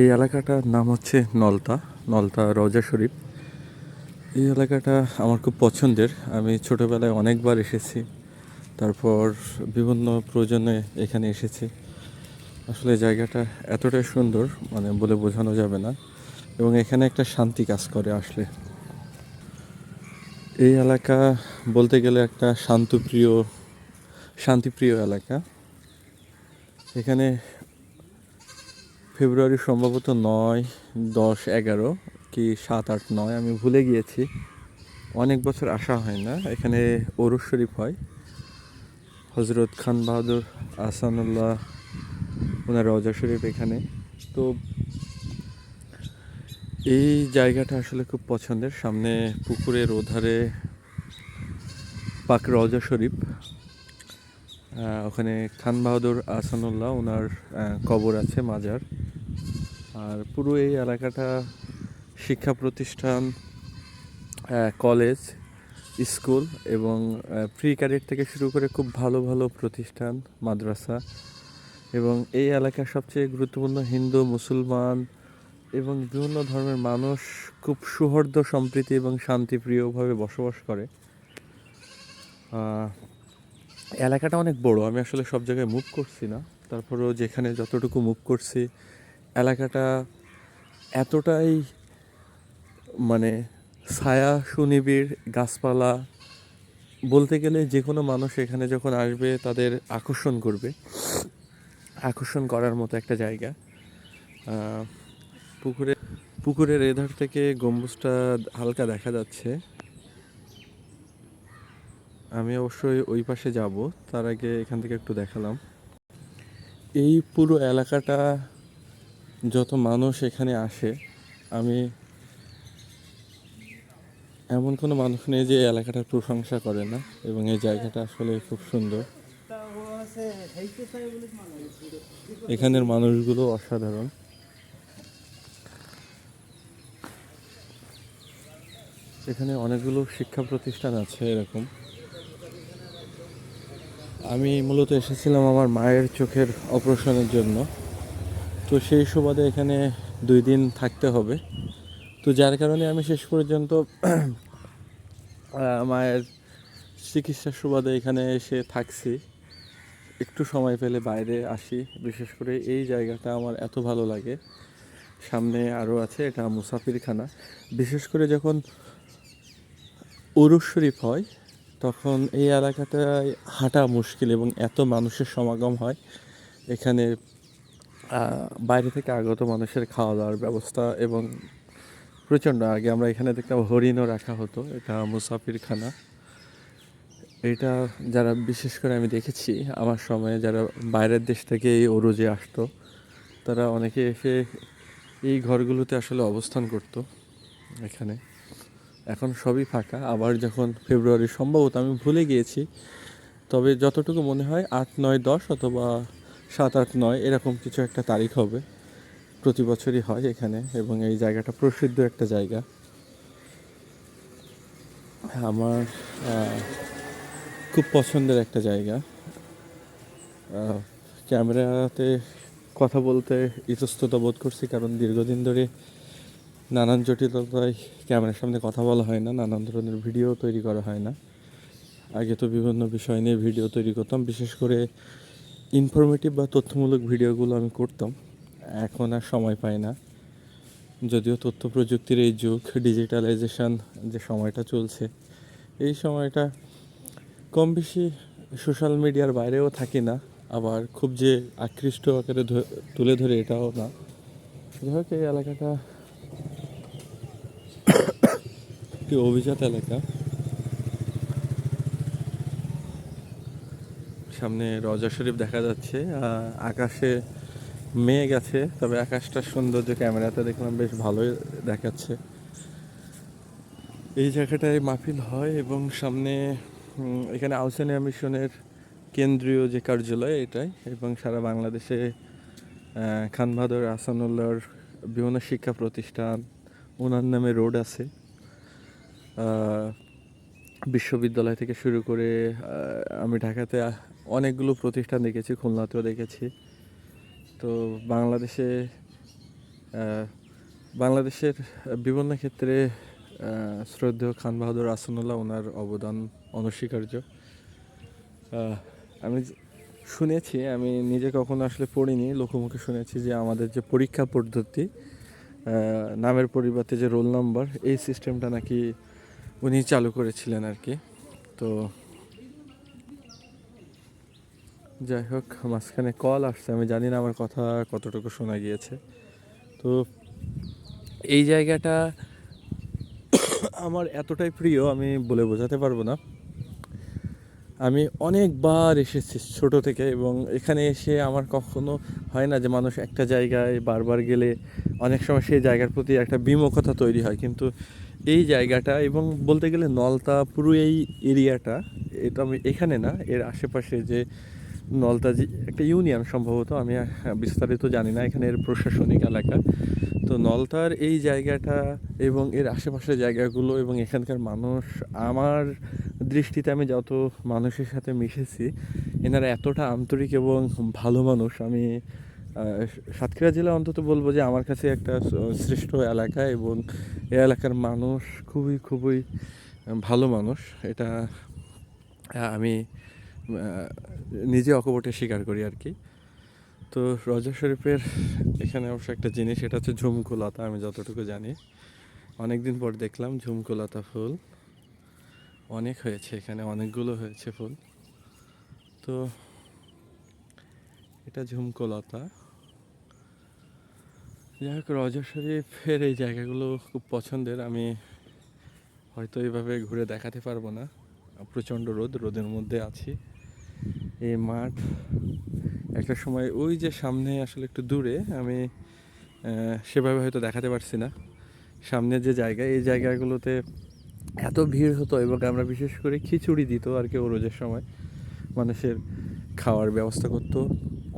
এই এলাকাটার নাম হচ্ছে নলতা নলতা রওজা শরীফ। এই এলাকাটা আমার খুব পছন্দের। আমি ছোটোবেলায় অনেকবার এসেছি, তারপর বিভিন্ন প্রয়োজনে এখানে এসেছি। আসলে জায়গাটা এতটাই সুন্দর মানে বলে বোঝানো যাবে না, এবং এখানে একটা শান্তি কাজ করে আসলে। এই এলাকা বলতে গেলে একটা শান্তপ্রিয়, শান্তিপ্রিয় এলাকা। এখানে ফেব্রুয়ারি সম্ভবত নয়, দশ, এগারো কি সাত, আট, নয়, আমি ভুলে গিয়েছি। অনেক বছর আসা হয় না, এখানে ওরস শরীফ হয়। হজরত খান বাহাদুর আসানুল্লাহ ওনার রজা শরীফ এখানে। তো এই জায়গাটা আসলে খুব পছন্দের, সামনে পুকুরের ওধারে পাক রজা শরীফ। ওখানে খান বাহাদুর আসানুল্লাহ ওনার কবর আছে মাজার। আর পুরো এই এলাকাটা শিক্ষা প্রতিষ্ঠান কলেজ, স্কুল এবং প্রি ক্যাডেট থেকে শুরু করে খুব ভালো ভালো প্রতিষ্ঠান, মাদ্রাসা এবং এই এলাকার সবচেয়ে গুরুত্বপূর্ণ হিন্দু, মুসলমান এবং বিভিন্ন ধর্মের মানুষ খুব সুহর্দ সম্প্রীতি এবং শান্তিপ্রিয়ভাবে বসবাস করে। এলাকাটা অনেক বড়, আমি আসলে সব জায়গায় মুভ করছি না। তারপরেও যেখানে যতটুকু মুভ করছি এলাকাটা এতটাই মানে ছায়া সুনিবিড়, গাছপালা। বলতে গেলে যে কোনো মানুষ এখানে যখন আসবে, তাদের আকর্ষণ করবে। আকর্ষণ করার মতো একটা জায়গা। পুকুরে, পুকুরের এধার থেকে গম্বুজটা হালকা দেখা যাচ্ছে। আমি অবশ্যই ওই পাশে যাব। তার আগে এখান থেকে একটু দেখালাম। এই পুরো এলাকাটা যত মানুষ এখানে আসে, আমি এমন কোনো মানুষ নেই যে এলাকাটার প্রশংসা করে না এবং এই জায়গাটা আসলে খুব সুন্দর। এখানের মানুষগুলো অসাধারণ। এখানে অনেকগুলো শিক্ষা প্রতিষ্ঠান আছে এরকম। আমি মূলত এসেছিলাম আমার মায়ের চোখের অপারেশনের জন্য। তো সেই সুবাদে এখানে দুই দিন থাকতে হবে। তো যার কারণে আমি শেষ পর্যন্ত মায়ের চিকিৎসার সুবাদে এখানে এসে থাকছি। একটু সময় পেলে বাইরে আসি। বিশেষ করে এই জায়গাটা আমার এত ভালো লাগে। সামনে আরও আছে, এটা মুসাফিরখানা। বিশেষ করে যখন উরুস শরীফ হয়, তখন এই এলাকাটায় হাঁটা মুশকিল এবং এত মানুষের সমাগম হয়। এখানে বাইরে থেকে আগত মানুষের খাওয়া দাওয়ার ব্যবস্থা এবং প্রচণ্ড। আগে আমরা এখানে দেখতাম হরিণও রাখা হতো, এটা মুসাফিরখানা। এটা যারা, বিশেষ করে আমি দেখেছি, আমার সময়ে যারা বাইরের দেশ থেকে এই অরুজে আসতো, তারা অনেকে এসে এই ঘরগুলোতে আসলে অবস্থান করতো এখানে। এখন সবই ফাঁকা। আবার যখন ফেব্রুয়ারি সম্ভবত আমি ভুলে গিয়েছি, তবে যতটুকু মনে হয় আট, নয়, দশ অথবা সাত আট নয়, এরকম কিছু একটা তারিখ হবে। প্রতি বছরই হয় এখানে এবং এই জায়গাটা প্রসিদ্ধ একটা জায়গা। আমার খুব পছন্দের একটা জায়গা। ক্যামেরাতে কথা বলতে ইতস্ততা বোধ করছি, কারণ দীর্ঘদিন ধরে নানান জটিলতায় ক্যামেরার সামনে কথা বলা হয় না, নানান ধরনের ভিডিও তৈরি করা হয় না। আগে তো বিভিন্ন বিষয় নিয়ে ভিডিও তৈরি করতাম, বিশেষ করে ইনফরমেটিভ বা তথ্যমূলক ভিডিওগুলো আমি করতাম। এখন আর সময় পাই না। যদিও তথ্য প্রযুক্তির এই যুগ ডিজিটালাইজেশন যে সময়টা চলছে, এই সময়টা কম বেশি সোশ্যাল মিডিয়ার বাইরেও থাকি না, আবার খুব যে আকৃষ্ট আকারে তুলে ধরে এটাও না। যাই হোক, এই এলাকাটা একটি অভিজাত এলাকা। সামনে রজা শরীফ দেখা যাচ্ছে আকাশে মেঘ আছে তবে আকাশটা সৌন্দর্য ক্যামেরাতে দেখলাম বেশ ভালোই দেখাচ্ছে। এই জায়গাটায় মাহফিল হয় এবং সামনে এখানে আউসানিয়া মিশনের কেন্দ্রীয় যে কার্যালয় এটাই এবং সারা বাংলাদেশে আহ, খান বাহাদুর আসানুল্লাহর বিভিন্ন শিক্ষা প্রতিষ্ঠান ওনার নামে রোড আছে। বিশ্ববিদ্যালয় থেকে শুরু করে আমি ঢাকাতে অনেকগুলো প্রতিষ্ঠান দেখেছি, খুলনাতেও দেখেছি। তো বাংলাদেশে বাংলাদেশের বিভিন্ন ক্ষেত্রে শ্রদ্ধেয় খান বাহাদুর আসানুল্লাহ ওনার অবদান অনস্বীকার্য। আমি শুনেছি, আমি নিজে কখনো আসলে পড়িনি, লোকমুখে শুনেছি যে আমাদের যে পরীক্ষা পদ্ধতি নামের পরিবর্তে যে রোল নাম্বার, এই সিস্টেমটা নাকি উনি চালু করেছিলেন আর কি। তো যাই হোক, মাঝখানে কল আসছে, আমি জানি না আমার কথা কতটুকু শোনা গিয়েছে। তো এই জায়গাটা আমার এতটাই প্রিয়, আমি বলে বোঝাতে পারব না। আমি অনেকবার এসেছি ছোট থেকে এবং এখানে এসে আমার কখনো হয় না যে মানুষ একটা জায়গায় বারবার গেলে অনেক সময় সেই জায়গার প্রতি একটা বিমুখতা তৈরি হয়। কিন্তু এই জায়গাটা এবং বলতে গেলে নলতা পুরো এই এরিয়াটা, এটা আমি এখানে না, এর আশেপাশে যে নলতা যে একটা ইউনিয়ন সম্ভবত, আমি বিস্তারিত জানি না, এখানে এর প্রশাসনিক এলাকা। তো নলতার এই জায়গাটা এবং এর আশেপাশের জায়গাগুলো এবং এখানকার মানুষ, আমার দৃষ্টিতে আমি যত মানুষের সাথে মিশেছি, এনারা এতটা আন্তরিক এবং ভালো মানুষ, আমি সাতক্ষীরা জেলা অন্তত বলব যে আমার কাছে একটা শ্রেষ্ঠ এলাকা এবং এই এলাকার মানুষ খুবই খুবই ভালো মানুষ। এটা আমি নিজে অকপটে স্বীকার করি আর কি। তো রজা শরীফের এখানে অবশ্য একটা জিনিস এটা হচ্ছে ঝুমকুলতা, আমি যতটুকু জানি। অনেক দিন পর দেখলাম ঝুমকুলতা ফুল। অনেক হয়েছে এখানে, অনেকগুলো হয়েছে ফুল। তো, এটা ঝুমকুলতা। যাই হোক রজা শরীফের এই জায়গাগুলো খুব পছন্দের। আমি হয়তো এইভাবে ঘুরে দেখাতে পারব না। প্রচণ্ড রোদ, রোদের মধ্যে আছি। এই মাঠ একটা সময় ওই যে সামনে আসলে একটু দূরে, আমি সেভাবে হয়তো দেখাতে পারছি না। সামনের যে জায়গা, এই জায়গাগুলোতে এত ভিড় হতো এবং আমরা বিশেষ করে খিচুড়ি দিত আর কি রোজের সময়। মানুষের খাওয়ার ব্যবস্থা করতো।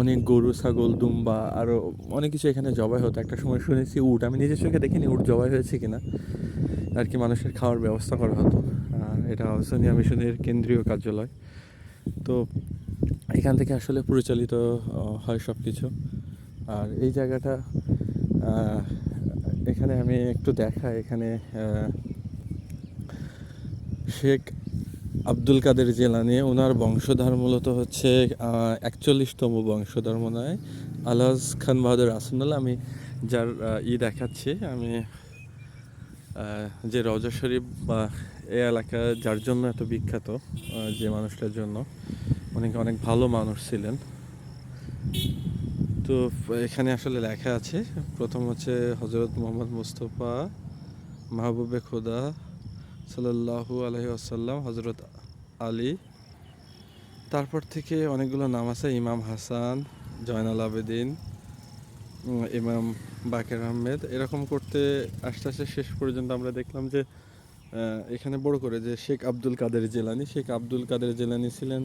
অনেক গরু, ছাগল, দুম্বা আরও অনেক কিছু এখানে জবাই হতো। একটা সময় শুনেছি উট, আমি নিজের চোখে দেখিনি উট জবাই হয়েছে কিনা। আর কি মানুষের খাওয়ার ব্যবস্থা করা হতো। আর এটা আহসানিয়া মিশনের কেন্দ্রীয় কার্যালয়। তো এখান থেকে আসলে পরিচালিত হয় সব কিছু আর এই জায়গাটা এখানে আমি একটু দেখা এখানে শেখ আব্দুল কাদের জেলানি, ওনার বংশধর মূলত হচ্ছে একচল্লিশতম বংশধর মনে হয়। আলহাজ খান বাহাদুর আসনুল্লাহ আমি যার ই দেখাচ্ছি, আমি যে রজা শরীফ বা এ এলাকা, যার জন্য এত বিখ্যাত যে মানুষটার জন্য। অনেক অনেক ভালো মানুষ ছিলেন। তো এখানে আসলে লেখা আছে, প্রথম হচ্ছে হজরত মোহাম্মদ মুস্তফা, মাহবুবে খোদা সাল্লাল্লাহু আলহি আসাল্লাম হজরত আলী। তারপর থেকে অনেকগুলো নাম আছে, ইমাম হাসান, জয়নাল আবেদিন ইমাম বাকের আহমেদ। এরকম করতে আস্তে আস্তে শেষ পর্যন্ত আমরা দেখলাম যে এখানে বড় করে যে শেখ আব্দুল কাদের জেলানি। শেখ আব্দুল কাদের জেলানি ছিলেন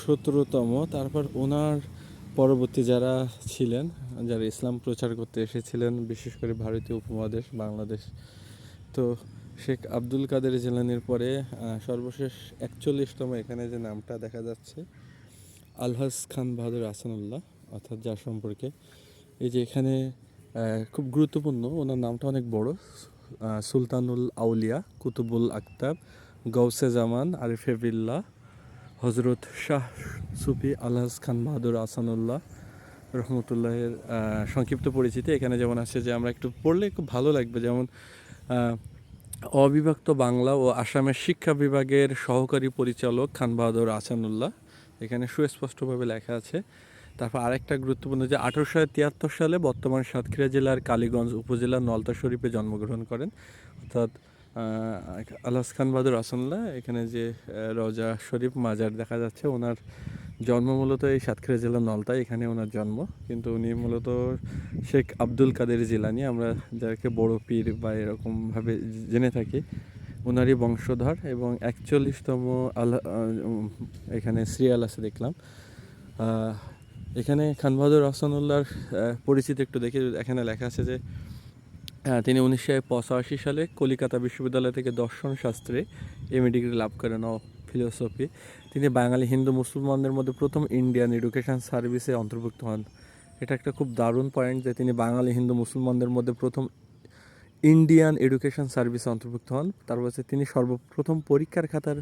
সতেরোতম। তারপর ওনার পরবর্তী যারা ছিলেন, যারা ইসলাম প্রচার করতে এসেছিলেন, বিশেষ করে ভারতীয় উপমহাদেশ, বাংলাদেশ, তো শেখ আব্দুল কাদের জেলানির পরে সর্বশেষ একচল্লিশতম এখানে যে নামটা দেখা যাচ্ছে, আলহাজ খান বাহাদুর আসানুল্লাহ অর্থাৎ যার সম্পর্কে। এই যে এখানে খুব গুরুত্বপূর্ণ, ওনার নামটা অনেক বড় সুলতানুল আউলিয়া, কুতুবুল আক্তাব গৌসে জামান, আরিফে বিল্লাহ, হজরত শাহ সুফি আলহাজ খান বাহাদুর আসানুল্লাহ রহমতুল্লাহের সংক্ষিপ্ত পরিচিতি এখানে যেমন আছে যে আমরা একটু পড়লে খুব ভালো লাগবে। যেমন অবিভক্ত বাংলা ও আসামের শিক্ষা বিভাগের সহকারী পরিচালক খান বাহাদুর আসানুল্লাহ এখানে সুস্পষ্টভাবে লেখা আছে। তারপর আরেকটা গুরুত্বপূর্ণ যে আঠারোশো তিয়াত্তর সালে বর্তমান সাতক্ষীরা জেলার কালীগঞ্জ উপজেলার নলতা শরীফে জন্মগ্রহণ করেন। অর্থাৎ আলহাজ খান বাহাদুর আসানুল্লাহ এখানে যে রজা শরীফ মাজার দেখা যাচ্ছে, ওনার জন্ম মূলত এই সাতক্ষীরা জেলার নলতা এখানে ওনার জন্ম। কিন্তু উনি মূলত শেখ আব্দুল কাদের জিলানি। আমরা যাকে বড় পীর বা এরকমভাবে জেনে থাকি ওনারই বংশধর এবং একচল্লিশতম আল্লাহ এখানে সিরিয়াল আছে দেখলাম। এখানে খান বাহাদুর রহসানুল্লাহর পরিচিতি একটু দেখি। এখানে লেখা আছে যে আহ, তিনি উনিশশো পঁচাশি সালে কলিকাতা বিশ্ববিদ্যালয় থেকে দর্শন শাস্ত্রে এম ডিগ্রি লাভ করেন। ফিলোসফি। তিনি বাঙালি হিন্দু মুসলমানদের মধ্যে প্রথম ইন্ডিয়ান এডুকেশন সার্ভিসে অন্তর্ভুক্ত হন। এটা একটা খুব দারুণ পয়েন্ট যে তিনি বাঙালি হিন্দু মুসলমানদের মধ্যে প্রথম ইন্ডিয়ান এডুকেশন সার্ভিসে অন্তর্ভুক্ত হন। তারপর হচ্ছে তিনি সর্বপ্রথম পরীক্ষার খাতার,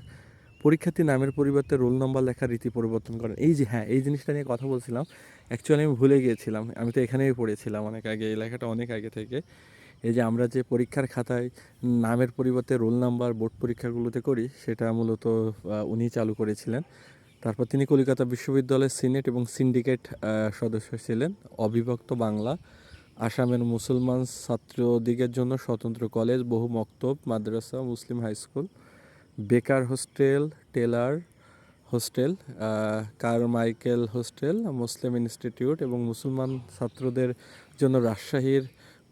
পরীক্ষার্থী নামের পরিবর্তে রোল নম্বর লেখার রীতি পরিবর্তন করেন। এই যে হ্যাঁ এই জিনিসটা নিয়ে কথা বলছিলাম অ্যাকচুয়ালি আমি ভুলে গিয়েছিলাম। আমি তো এখানেই পড়েছিলাম অনেক আগে, এই লেখাটা অনেক আগে থেকে। এই যে আমরা যে পরীক্ষার খাতায় নামের পরিবর্তে রোল নাম্বার, বোর্ড পরীক্ষাগুলোতে করি, সেটা মূলত উনি চালু করেছিলেন। তারপর তিনি কলকাতা বিশ্ববিদ্যালয়ের সিনেট এবং সিন্ডিকেট সদস্য ছিলেন। অবিভক্ত বাংলা, আসামের মুসলমান ছাত্রদিগের জন্য স্বতন্ত্র কলেজ, বহু মক্তব, মাদ্রাসা, মুসলিম high school, Baker hostel, Taylor hostel Carmichael hostel, মুসলিম ইনস্টিটিউট এবং মুসলমান ছাত্রদের জন্য রাজশাহীর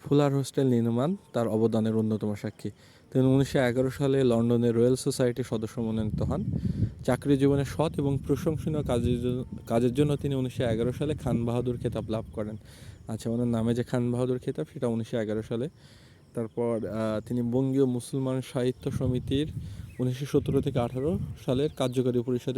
ফুলার হোস্টেল নির্মাণ তার অবদানের অন্যতম সাক্ষী। তিনি উনিশশো এগারো সালে লন্ডনের রয়্যাল সোসাইটির সদস্য মনোনীত হন। চাকরি জীবনে সৎ এবং প্রশংসনীয় কাজের কাজের জন্য তিনি উনিশশো এগারো সালে খান বাহাদুর খেতাব লাভ করেন। আচ্ছা ওনার নামে যে খান বাহাদুর খেতাব, সেটা উনিশশো এগারো সালে। তারপর তিনি বঙ্গীয় মুসলমান সাহিত্য সমিতির উনিশশো সতেরো থেকে আঠারো সালের কার্যকারী পরিষদের